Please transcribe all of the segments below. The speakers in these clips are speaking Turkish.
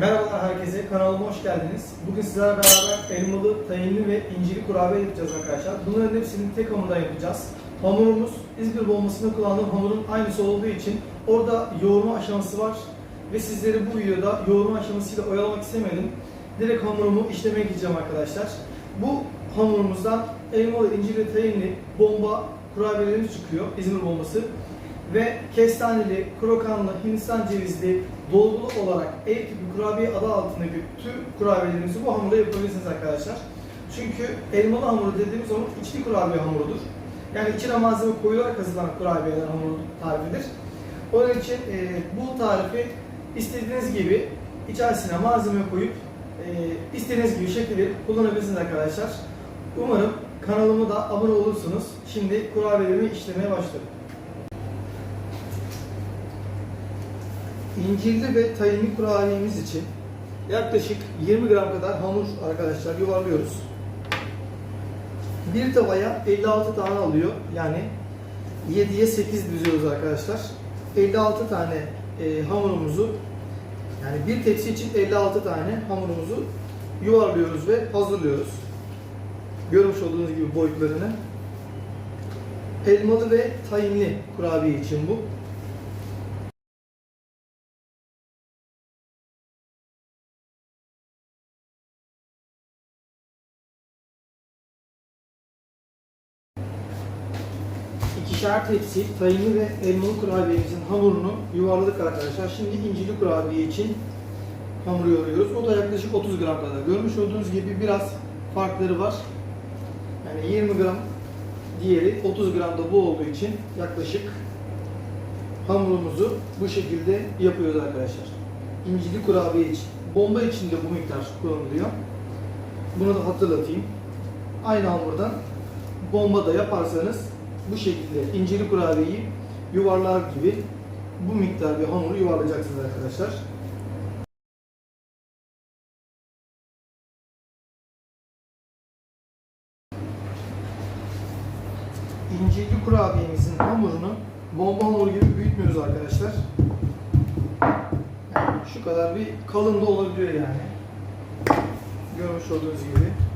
Merhabalar herkese, kanalıma hoş geldiniz. Bugün sizlerle beraber elmalı, tayinli ve incili kurabiye yapacağız arkadaşlar. Bunların hepsini tek hamurdan yapacağız. Hamurumuz İzmir bombasında kullandığım hamurun aynısı olduğu için orada yoğurma aşaması var. Ve sizleri bu videoda yoğurma aşamasıyla oyalamak istemedim. Direkt hamurumu işlemeye gideceğim arkadaşlar. Bu hamurumuzdan elmalı, incili, tayinli bomba kurabiyelerimiz çıkıyor. İzmir bombası ve kestaneli, krokanlı, hindistan cevizli, dolgulu olarak ev tipi kurabiye adı altındaki tüm kurabiyelerimizi bu hamurda yapabilirsiniz arkadaşlar. Çünkü elmalı hamuru dediğimiz zaman içli kurabiye hamurudur. Yani içine malzeme koyularak hazırlanan kurabiyeler hamuru tarifidir. Onun için e, bu tarifi istediğiniz gibi içerisine malzeme koyup e, istediğiniz gibi şekil kullanabilirsiniz arkadaşlar. Umarım kanalımı da abone olursunuz. Şimdi kurabiyelerimi işlemeye başlıyorum. İncirli ve tayinli kurabiyemiz için yaklaşık 20 gram kadar hamur arkadaşlar yuvarlıyoruz. Bir tavaya 56 tane alıyor. Yani 7'ye 8 düzüyoruz arkadaşlar. 56 tane e, hamurumuzu yani bir tepsi için 56 tane hamurumuzu yuvarlıyoruz ve hazırlıyoruz. Görmüş olduğunuz gibi boyutlarını. Elmalı ve tayinli kurabiye için bu. İkişer tepsi tayini ve elmalı kurabiyemizin hamurunu yuvarladık arkadaşlar. Şimdi incili kurabiye için hamuru yoruyoruz. O da yaklaşık 30 gram kadar. Görmüş olduğunuz gibi biraz farkları var. Yani 20 gram diğeri 30 gram da bu olduğu için yaklaşık hamurumuzu bu şekilde yapıyoruz arkadaşlar. İncili kurabiye için. Bomba için de bu miktar kullanılıyor. Bunu da hatırlatayım. Aynı hamurdan bomba da yaparsanız bu şekilde incili kurabiyeyi yuvarlar gibi bu miktar bir hamuru yuvarlayacaksınız arkadaşlar. İncirli kurabiyemizin hamurunu bomba hamuru gibi büyütmüyoruz arkadaşlar. Yani şu kadar bir kalın da olabiliyor yani. Görmüş olduğunuz gibi.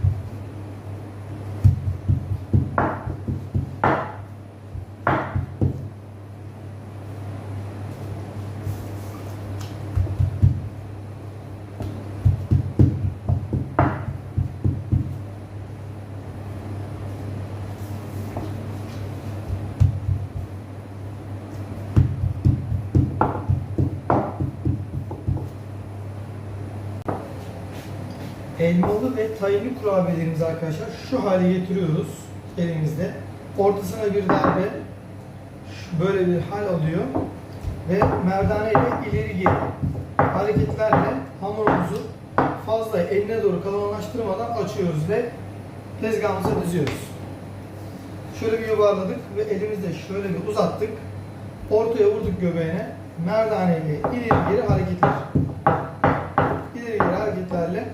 Elmalı ve tayinli kurabiyelerimizi arkadaşlar şu hale getiriyoruz elimizde. Ortasına bir darbe böyle bir hal alıyor ve merdane ile ileri geri hareketlerle hamurumuzu fazla eline doğru kalınlaştırmadan açıyoruz ve tezgahımıza diziyoruz. Şöyle bir yuvarladık ve elimizde şöyle bir uzattık. Ortaya vurduk göbeğine. Merdane ile ileri geri hareketler. İleri geri hareketlerle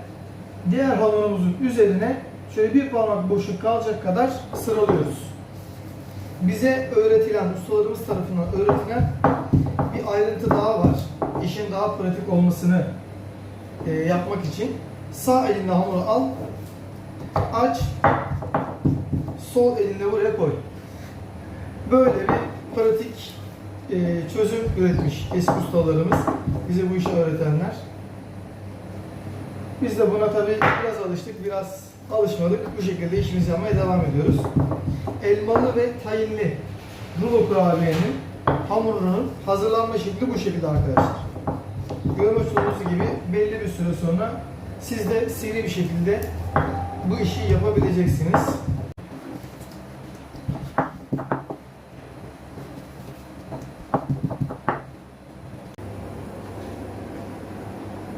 diğer hamurumuzun üzerine şöyle bir parmak boşluk kalacak kadar sıralıyoruz. Bize öğretilen, ustalarımız tarafından öğretilen bir ayrıntı daha var. İşin daha pratik olmasını e, yapmak için sağ elinle hamuru al, aç, sol elinle buraya koy. Böyle bir pratik e, çözüm üretmiş eski ustalarımız, bize bu işi öğretenler. Biz de buna tabii biraz alıştık, biraz alışmadık. Bu şekilde işimizi yapmaya devam ediyoruz. Elmalı ve tayinli rulo kurabiyenin hamurunun hazırlanma şekli bu şekilde arkadaşlar. Görmüş olduğunuz gibi belli bir süre sonra siz de seri bir şekilde bu işi yapabileceksiniz.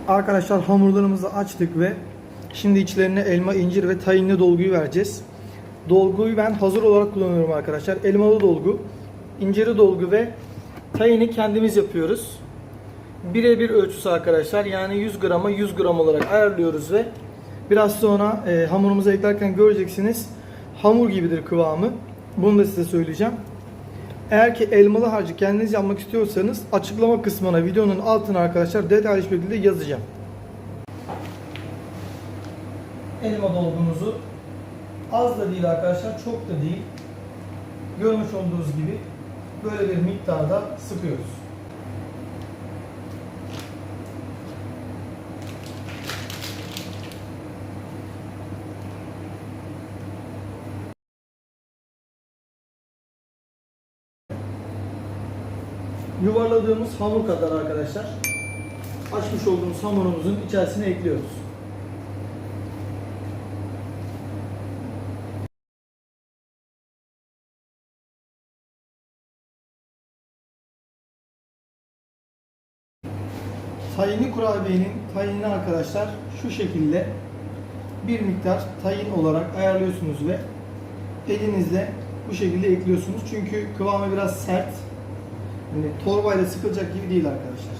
Arkadaşlar hamurlarımızı açtık ve şimdi içlerine elma, incir ve tayinli dolguyu vereceğiz. Dolguyu ben hazır olarak kullanıyorum arkadaşlar. Elmalı dolgu, inciri dolgu ve tayini kendimiz yapıyoruz. Birebir ölçüsü arkadaşlar. Yani 100 grama 100 gram olarak ayarlıyoruz ve biraz sonra e, hamurumuza eklerken göreceksiniz. Hamur gibidir kıvamı. Bunu da size söyleyeceğim. Eğer ki elmalı harcı kendiniz yapmak istiyorsanız açıklama kısmına videonun altına arkadaşlar detaylı bir şekilde yazacağım. Elma dolgumuzu az da değil arkadaşlar çok da değil görmüş olduğunuz gibi böyle bir miktarda sıkıyoruz. Yuvarladığımız hamur kadar arkadaşlar açmış olduğumuz hamurumuzun içerisine ekliyoruz. Tayini kurabiyenin tayinini arkadaşlar şu şekilde bir miktar tayin olarak ayarlıyorsunuz ve elinizle bu şekilde ekliyorsunuz. Çünkü kıvamı biraz sert. Yani torbayla sıkılacak gibi değil arkadaşlar.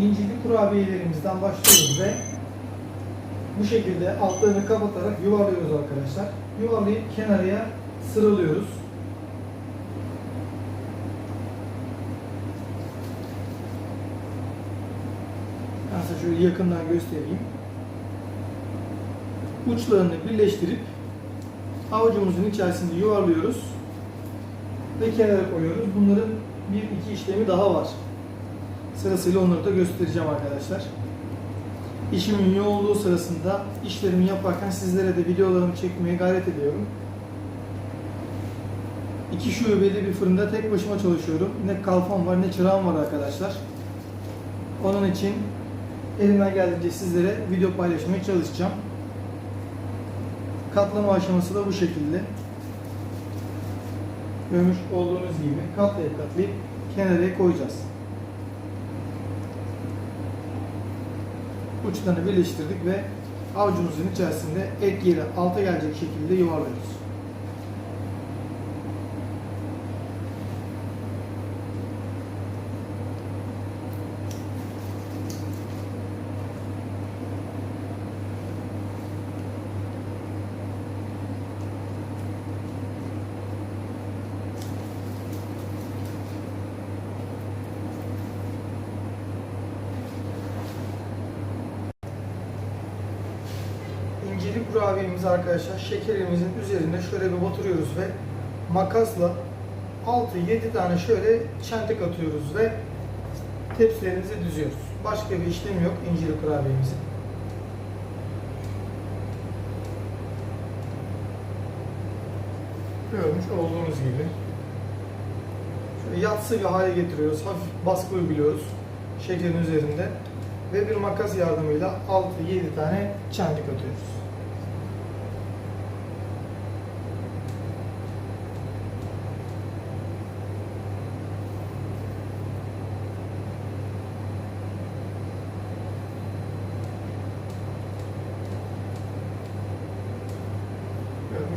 incili kurabiyelerimizden başlıyoruz ve bu şekilde altlarını kapatarak yuvarlıyoruz arkadaşlar. Yuvarlayıp kenarıya sıralıyoruz. Ben size şöyle yakından göstereyim. Uçlarını birleştirip avucumuzun içerisinde yuvarlıyoruz ve kenara koyuyoruz. Bunların bir iki işlemi daha var. Sırasıyla onları da göstereceğim arkadaşlar. İşimin yoğunluğu sırasında işlerimi yaparken sizlere de videolarımı çekmeye gayret ediyorum. İki şubeli bir fırında tek başıma çalışıyorum. Ne kalfam var ne çırağım var arkadaşlar. Onun için elimden geldiğince sizlere video paylaşmaya çalışacağım. Katlama aşaması da bu şekilde. Görmüş olduğunuz gibi katlayıp katlayıp kenara koyacağız. Uçlarını birleştirdik ve avucumuzun içerisinde et yeri alta gelecek şekilde yuvarlıyoruz. İncili kurabiyemizi arkadaşlar şekerimizin üzerine şöyle bir batırıyoruz ve makasla 6-7 tane şöyle çentik atıyoruz ve tepsilerimizi düzüyoruz. Başka bir işlem yok incili kurabiyemizin. Görmüş olduğunuz gibi. Şöyle yatsı bir hale getiriyoruz. Hafif baskı uyguluyoruz şekerin üzerinde. Ve bir makas yardımıyla 6-7 tane çentik atıyoruz.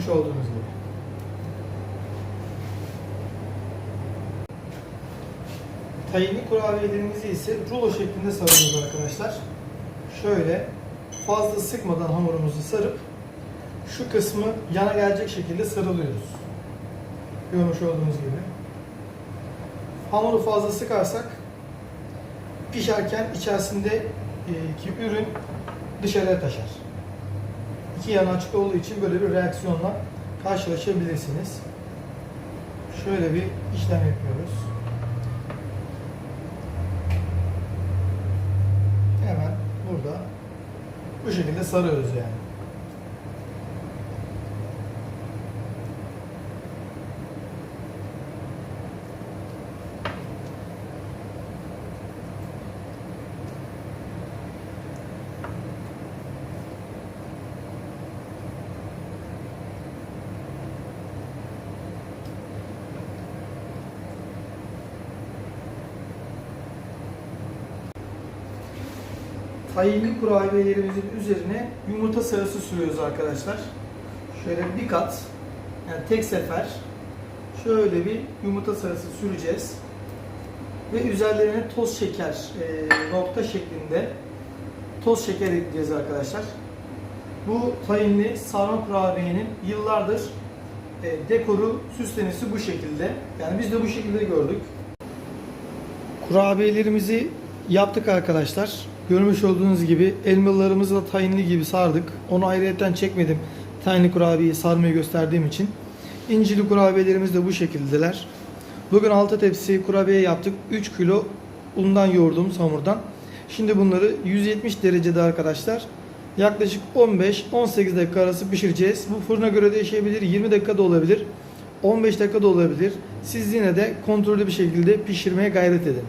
Görmüş olduğunuz gibi. Tayini kurabiyelerimizi ise rulo şeklinde sarıyoruz arkadaşlar. Şöyle fazla sıkmadan hamurumuzu sarıp şu kısmı yana gelecek şekilde sarılıyoruz. Görmüş olduğunuz gibi. Hamuru fazla sıkarsak pişerken içerisindeki ürün dışarıya taşar. İki yanı açık olduğu için böyle bir reaksiyonla karşılaşabilirsiniz. Şöyle bir işlem yapıyoruz. Hemen burada bu şekilde sarıyoruz yani. Tahinli kurabiyelerimizin üzerine yumurta sarısı sürüyoruz arkadaşlar. Şöyle bir kat, yani tek sefer şöyle bir yumurta sarısı süreceğiz. ve üzerlerine toz şeker e, nokta şeklinde toz şeker ekleyeceğiz arkadaşlar. Bu tayinli sarma kurabiyenin yıllardır e, dekoru, süslemesi bu şekilde. Yani biz de bu şekilde gördük. Kurabiyelerimizi yaptık arkadaşlar. Görmüş olduğunuz gibi elmalarımızı da tayinli gibi sardık. Onu ayrıyetten çekmedim. Tayinli kurabiyeyi sarmayı gösterdiğim için. İncili kurabiyelerimiz de bu şekildeler. Bugün 6 tepsi kurabiye yaptık. 3 kilo undan yoğurduğumuz hamurdan. Şimdi bunları 170 derecede arkadaşlar yaklaşık 15-18 dakika arası pişireceğiz. Bu fırına göre değişebilir. 20 dakika da olabilir. 15 dakika da olabilir. Siz yine de kontrollü bir şekilde pişirmeye gayret edin.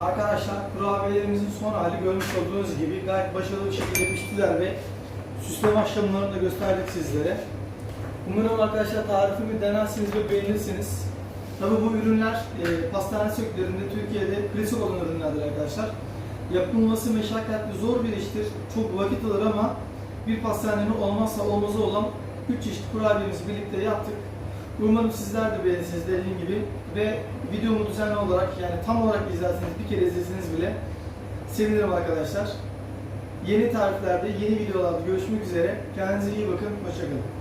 Arkadaşlar kurabiyelerimizin son hali görmüş olduğunuz gibi gayet başarılı bir şekilde piştiler ve süsleme aşamalarını da gösterdik sizlere. Umarım arkadaşlar tarifimi denersiniz ve beğenirsiniz. Tabii bu ürünler e, pastane sektöründe Türkiye'de klasik olan ürünlerdir arkadaşlar. Yapılması meşakkatli zor bir iştir. Çok vakit alır ama bir pastanenin olmazsa olmazı olan 3 çeşit kurabiyemizi birlikte yaptık. Umarım sizler de beğenirsiniz dediğim gibi ve videomu düzenli olarak yani tam olarak izlerseniz bir kere izleseniz bile sevinirim arkadaşlar. Yeni tariflerde, yeni videolarda görüşmek üzere. Kendinize iyi bakın. Hoşçakalın.